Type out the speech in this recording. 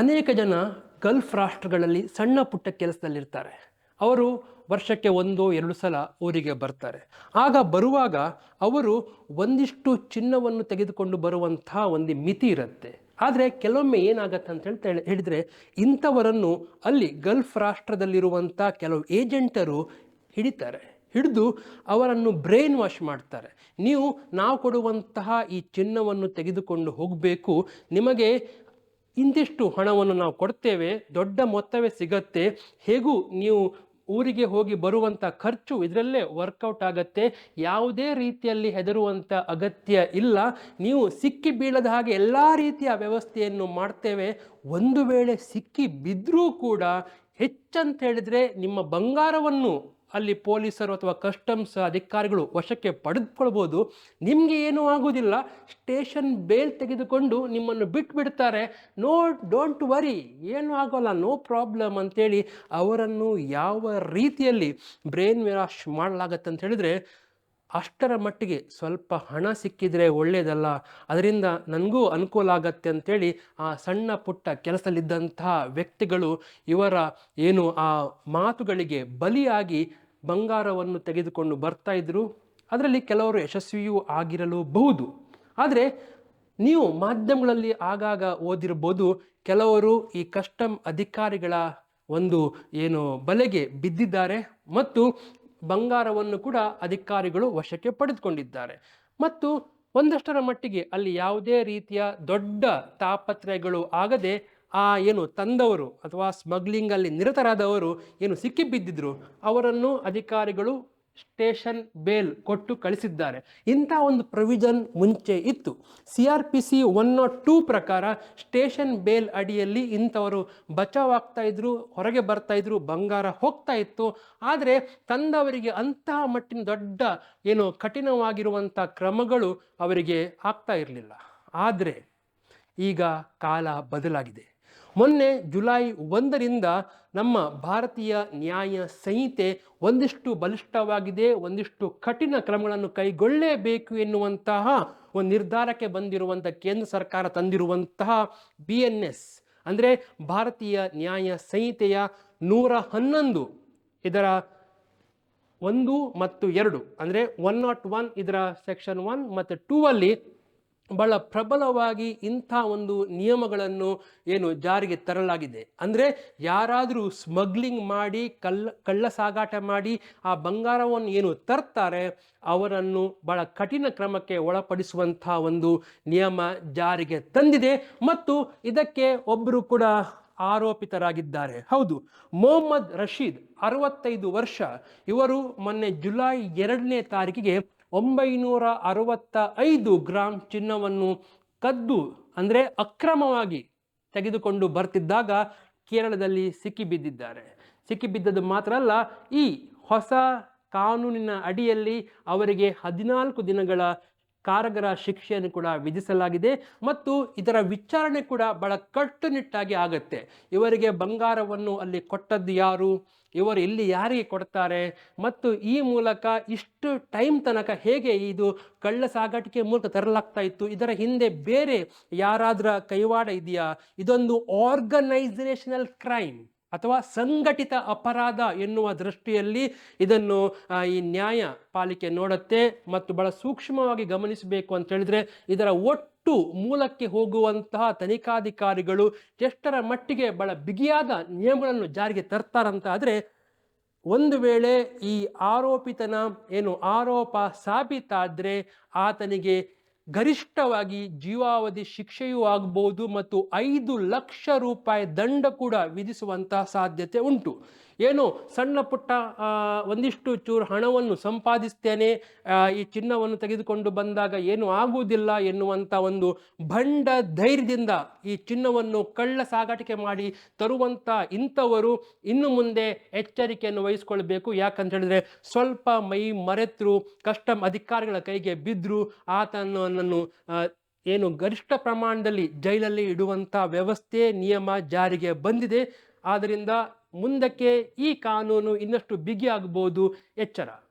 ಅನೇಕ ಜನ ಗಲ್ಫ್ ರಾಷ್ಟ್ರಗಳಲ್ಲಿ ಸಣ್ಣ ಪುಟ್ಟ ಕೆಲಸದಲ್ಲಿರ್ತಾರೆ. ಅವರು ವರ್ಷಕ್ಕೆ ಒಂದು, ಎರಡು ಸಲ ಊರಿಗೆ ಬರ್ತಾರೆ. ಆಗ ಬರುವಾಗ ಅವರು ಒಂದಿಷ್ಟು ಚಿನ್ನವನ್ನು ತೆಗೆದುಕೊಂಡು ಬರುವಂತಹ ಒಂದು ಮಿತಿ ಇರುತ್ತೆ. ಆದರೆ ಕೆಲವೊಮ್ಮೆ ಏನಾಗತ್ತೆ ಅಂತ ಹೇಳ್ತಾ ಹೇಳಿ- ಹೇಳಿದ್ರೆ ಇಂಥವರನ್ನು ಅಲ್ಲಿ ಗಲ್ಫ್ ರಾಷ್ಟ್ರದಲ್ಲಿರುವಂಥ ಕೆಲವು ಏಜೆಂಟರು ಹಿಡಿತಾರೆ. ಹಿಡಿದು ಅವರನ್ನು ಬ್ರೈನ್ ವಾಶ್ ಮಾಡ್ತಾರೆ. ನೀವು ನಾವು ಕೊಡುವಂತಹ ಈ ಚಿನ್ನವನ್ನು ತೆಗೆದುಕೊಂಡು ಹೋಗಬೇಕು. ನಿಮಗೆ ಇಂತಿಷ್ಟು ಹಣವನ್ನು ನಾವು ಕೊಡ್ತೇವೆ, ದೊಡ್ಡ ಮೊತ್ತವೇ ಸಿಗತ್ತೆ. ಹೇಗೂ ನೀವು ಊರಿಗೆ ಹೋಗಿ ಬರುವಂಥ ಖರ್ಚು ಇದರಲ್ಲೇ ವರ್ಕೌಟ್ ಆಗತ್ತೆ. ಯಾವುದೇ ರೀತಿಯಲ್ಲಿ ಹೆದರುವಂಥ ಅಗತ್ಯ ಇಲ್ಲ. ನೀವು ಸಿಕ್ಕಿ ಬೀಳದ ಹಾಗೆ ಎಲ್ಲ ರೀತಿಯ ವ್ಯವಸ್ಥೆಯನ್ನು ಮಾಡ್ತೇವೆ. ಒಂದು ವೇಳೆ ಸಿಕ್ಕಿ ಬಿದ್ದರೂ ಕೂಡ ಹೆಚ್ಚಂತ ಹೇಳಿದರೆ ನಿಮ್ಮ ಬಂಗಾರವನ್ನು ಅಲ್ಲಿ ಪೊಲೀಸರು ಅಥವಾ ಕಸ್ಟಮ್ಸ್ ಅಧಿಕಾರಿಗಳು ವಶಕ್ಕೆ ಪಡೆದುಕೊಳ್ಬೋದು. ನಿಮಗೆ ಏನೂ ಆಗೋದಿಲ್ಲ ಸ್ಟೇಷನ್ ಬೇಲ್ ತೆಗೆದುಕೊಂಡು ನಿಮ್ಮನ್ನು ಬಿಟ್ಬಿಡ್ತಾರೆ. No, don't worry. ಏನೂ ಆಗೋಲ್ಲ. ನೋ ಪ್ರಾಬ್ಲಮ್ ಅಂತೇಳಿ ಅವರನ್ನು ಯಾವ ರೀತಿಯಲ್ಲಿ ಬ್ರೈನ್ ವ್ಯಾಶ್ ಮಾಡಲಾಗತ್ತೆ ಅಂತ ಹೇಳಿದರೆ ಅಷ್ಟರ ಮಟ್ಟಿಗೆ ಸ್ವಲ್ಪ ಹಣ ಸಿಕ್ಕಿದರೆ ಒಳ್ಳೆಯದಲ್ಲ ಅದರಿಂದ ನನಗೂ ಅನುಕೂಲ ಆಗತ್ತೆ ಅಂತೇಳಿ ಆ ಸಣ್ಣ ಪುಟ್ಟ ಕೆಲಸದಲ್ಲಿದ್ದಂತಹ ವ್ಯಕ್ತಿಗಳು ಇವರ ಏನು ಆ ಮಾತುಗಳಿಗೆ ಬಲಿಯಾಗಿ ಬಂಗಾರವನ್ನು ತೆಗೆದುಕೊಂಡು ಬರ್ತಾ ಇದ್ದರು ಅದರಲ್ಲಿ ಕೆಲವರು ಯಶಸ್ವಿಯೂ ಆಗಿರಲೂಬಹುದು. ಆದರೆ ನೀವು ಮಾಧ್ಯಮಗಳಲ್ಲಿ ಆಗಾಗ ಓದಿರ್ಬೋದು, ಕೆಲವರು ಈ ಕಸ್ಟಮ್ ಅಧಿಕಾರಿಗಳ ಒಂದು ಏನು ಬಲೆಗೆ ಬಿದ್ದಿದ್ದಾರೆ. ಮತ್ತು ಬಂಗಾರವನ್ನು ಕೂಡ ಅಧಿಕಾರಿಗಳು ವಶಕ್ಕೆ ಪಡೆದುಕೊಂಡಿದ್ದಾರೆ. ಮತ್ತು ಒಂದಷ್ಟರ ಮಟ್ಟಿಗೆ ಅಲ್ಲಿ ಯಾವುದೇ ರೀತಿಯ ದೊಡ್ಡ ತಾಪತ್ರಯಗಳು ಆಗದೆ ಆ ಏನು ತಂದವರು ಅಥವಾ ಸ್ಮಗ್ಲಿಂಗಲ್ಲಿ ನಿರತರಾದವರು ಏನು ಸಿಕ್ಕಿಬಿದ್ದಿದ್ರು ಅವರನ್ನು ಅಧಿಕಾರಿಗಳು ಸ್ಟೇಷನ್ ಬೇಲ್ ಕೊಟ್ಟು ಕಳಿಸಿದ್ದಾರೆ. ಇಂಥ ಒಂದು ಪ್ರೊವಿಜನ್ ಮುಂಚೆ ಇತ್ತು. C R P C one naught two ಪ್ರಕಾರ ಸ್ಟೇಷನ್ ಬೇಲ್ ಅಡಿಯಲ್ಲಿ ಇಂಥವರು ಬಚಾವಾಗ್ತಾ ಇದ್ರು, ಹೊರಗೆ ಬರ್ತಾ ಇದ್ರು, ಬಂಗಾರ ಹೋಗ್ತಾ ಇತ್ತು. ಆದರೆ ತಂದವರಿಗೆ ಅಂತಹ ಮಟ್ಟಿನ ದೊಡ್ಡ ಏನು ಕಠಿಣವಾಗಿರುವಂಥ ಕ್ರಮಗಳು ಅವರಿಗೆ ಆಗ್ತಾ ಇರಲಿಲ್ಲ. ಆದರೆ ಈಗ ಕಾಲ ಬದಲಾಗಿದೆ. ಮೊನ್ನೆ ಜುಲೈ ಒಂದರಿಂದ ನಮ್ಮ ಭಾರತೀಯ ನ್ಯಾಯ ಸಂಹಿತೆ ಒಂದಿಷ್ಟು ಬಲಿಷ್ಠವಾಗಿದೆ, ಒಂದಿಷ್ಟು ಕಠಿಣ ಕ್ರಮಗಳನ್ನು ಕೈಗೊಳ್ಳಲೇಬೇಕು ಎನ್ನುವಂತಹ ಒಂದು ನಿರ್ಧಾರಕ್ಕೆ ಬಂದಿರುವಂಥ ಕೇಂದ್ರ ಸರ್ಕಾರ ತಂದಿರುವಂತಹ ಬಿ ಎನ್ ಎಸ್, ಅಂದರೆ ಭಾರತೀಯ ನ್ಯಾಯ ಸಂಹಿತೆಯ ನೂರ ಹನ್ನೊಂದು ಇದರ ಒಂದು ಮತ್ತು ಎರಡು, ಅಂದರೆ ಒನ್ ನಾಟ್ ಒನ್ ಇದರ ಸೆಕ್ಷನ್ ಒನ್ ಮತ್ತು ಟೂ ಅಲ್ಲಿ ಬಹಳ ಪ್ರಬಲವಾಗಿ ಇಂಥ ಒಂದು ನಿಯಮಗಳನ್ನು ಏನು ಜಾರಿಗೆ ತರಲಾಗಿದೆ. ಅಂದರೆ ಯಾರಾದರೂ ಸ್ಮಗ್ಲಿಂಗ್ ಮಾಡಿ, ಕಳ್ಳ ಕಳ್ಳ ಸಾಗಾಟ ಮಾಡಿ, ಆ ಬಂಗಾರವನ್ನು ಏನು ತರ್ತಾರೆ, ಅವರನ್ನು ಬಹಳ ಕಠಿಣ ಕ್ರಮಕ್ಕೆ ಒಳಪಡಿಸುವಂಥ ಒಂದು ನಿಯಮ ಜಾರಿಗೆ ತಂದಿದೆ. ಮತ್ತು ಇದಕ್ಕೆ ಒಬ್ಬರು ಕೂಡ ಆರೋಪಿತರಾಗಿದ್ದಾರೆ. ಹೌದು, ಮೊಹಮ್ಮದ್ ರಶೀದ್ ಅರವತ್ತೈದು ವರ್ಷ. ಇವರು ಮೊನ್ನೆ ಜುಲೈ ಎರಡನೇ ತಾರೀಕಿಗೆ ಒಂಬೈನೂರ ಅರವತ್ತ ಐದು ಗ್ರಾಂ ಚಿನ್ನವನ್ನು ಕದ್ದು, ಅಂದರೆ ಅಕ್ರಮವಾಗಿ ತೆಗೆದುಕೊಂಡು ಬರ್ತಿದ್ದಾಗ ಕೇರಳದಲ್ಲಿ ಸಿಕ್ಕಿಬಿದ್ದಿದ್ದಾರೆ. ಸಿಕ್ಕಿಬಿದ್ದದ್ದು ಮಾತ್ರ ಅಲ್ಲ, ಈ ಹೊಸ ಕಾನೂನಿನ ಅಡಿಯಲ್ಲಿ ಅವರಿಗೆ ಹದಿನಾಲ್ಕು ದಿನಗಳ ಕಾರಾಗೃಹ ಶಿಕ್ಷೆಯನ್ನು ಕೂಡ ವಿಧಿಸಲಾಗಿದೆ ಮತ್ತು ಇದರ ವಿಚಾರಣೆ ಕೂಡ ಬಹಳ ಕಟ್ಟುನಿಟ್ಟಾಗಿ ಆಗುತ್ತೆ. ಇವರಿಗೆ ಬಂಗಾರವನ್ನು ಅಲ್ಲಿ ಕೊಟ್ಟದ್ದು ಯಾರು? ಇವರು ಇಲ್ಲಿ ಯಾರಿಗೆ ಕೊಡ್ತಾರೆ? ಮತ್ತು ಈ ಮೂಲಕ ಇಷ್ಟು ಟೈಮ್ ತನಕ ಹೇಗೆ ಇದು ಕಳ್ಳ ಸಾಗಾಟಿಕೆ ಮೂಲಕ ತರಲಾಗ್ತಾ ಇತ್ತು? ಇದರ ಹಿಂದೆ ಬೇರೆ ಯಾರಾದ್ರ ಕೈವಾಡ ಇದೆಯಾ? ಇದೊಂದು ಆರ್ಗನೈಸೇಷನಲ್ ಕ್ರೈಮ್ ಅಥವಾ ಸಂಘಟಿತ ಅಪರಾಧ ಎನ್ನುವ ದೃಷ್ಟಿಯಲ್ಲಿ ಇದನ್ನು ಈ ನ್ಯಾಯ ಪಾಲಿಕೆ ನೋಡುತ್ತೆ ಮತ್ತು ಬಹಳ ಸೂಕ್ಷ್ಮವಾಗಿ ಗಮನಿಸಬೇಕು ಅಂತ ಹೇಳಿದ್ರೆ ಇದರ ಒಟ್ಟು ಮೂಲಕ್ಕೆ ಹೋಗುವಂತಹ ತನಿಖಾಧಿಕಾರಿಗಳು ಎಷ್ಟರ ಮಟ್ಟಿಗೆ ಬಹಳ ಬಿಗಿಯಾದ ನಿಯಮಗಳನ್ನು ಜಾರಿಗೆ ತರ್ತಾರಂತ ಆದರೆ ಒಂದು ವೇಳೆ ಈ ಆರೋಪಿತನ ಏನು ಆರೋಪ ಸಾಬೀತಾದರೆ ಆತನಿಗೆ ಗರಿಷ್ಠವಾಗಿ ಜೀವಾವಧಿ ಶಿಕ್ಷೆಯೂ ಆಗ್ಬೋದು ಮತ್ತು ಐದು ಲಕ್ಷ ರೂಪಾಯಿ ದಂಡ ಕೂಡ ವಿಧಿಸುವಂತಹ ಸಾಧ್ಯತೆ ಉಂಟು. ಏನು ಸಣ್ಣ ಪುಟ್ಟ ಒಂದಿಷ್ಟು ಚೂರು ಹಣವನ್ನು ಸಂಪಾದಿಸ್ತೇನೆ ಈ ಚಿನ್ನವನ್ನು ತೆಗೆದುಕೊಂಡು ಬಂದಾಗ ಏನು ಆಗುವುದಿಲ್ಲ ಎನ್ನುವಂಥ ಒಂದು ಭಂಡ ಧೈರ್ಯದಿಂದ ಈ ಚಿನ್ನವನ್ನು ಕಳ್ಳ ಸಾಗಾಟಿಕೆ ಮಾಡಿ ತರುವಂಥ ಇಂಥವರು ಇನ್ನು ಮುಂದೆ ಎಚ್ಚರಿಕೆಯನ್ನು ವಹಿಸ್ಕೊಳ್ಬೇಕು. ಯಾಕಂತ ಹೇಳಿದ್ರೆ ಸ್ವಲ್ಪ ಮೈ ಮರೆತರು ಕಸ್ಟಮ್ ಅಧಿಕಾರಿಗಳ ಕೈಗೆ ಬಿದ್ದರು ಆತನನ್ನು ಏನು ಗರಿಷ್ಠ ಪ್ರಮಾಣದಲ್ಲಿ ಜೈಲಲ್ಲಿ ಇಡುವಂಥ ವ್ಯವಸ್ಥೆ, ನಿಯಮ ಜಾರಿಗೆ ಬಂದಿದೆ. ಆದ್ದರಿಂದ ಮುಂದಕ್ಕೆ ಈ ಕಾನೂನು ಇನ್ನಷ್ಟು ಬಿಗಿ ಆಗ್ಬೋದು ಎಚ್ಚರ.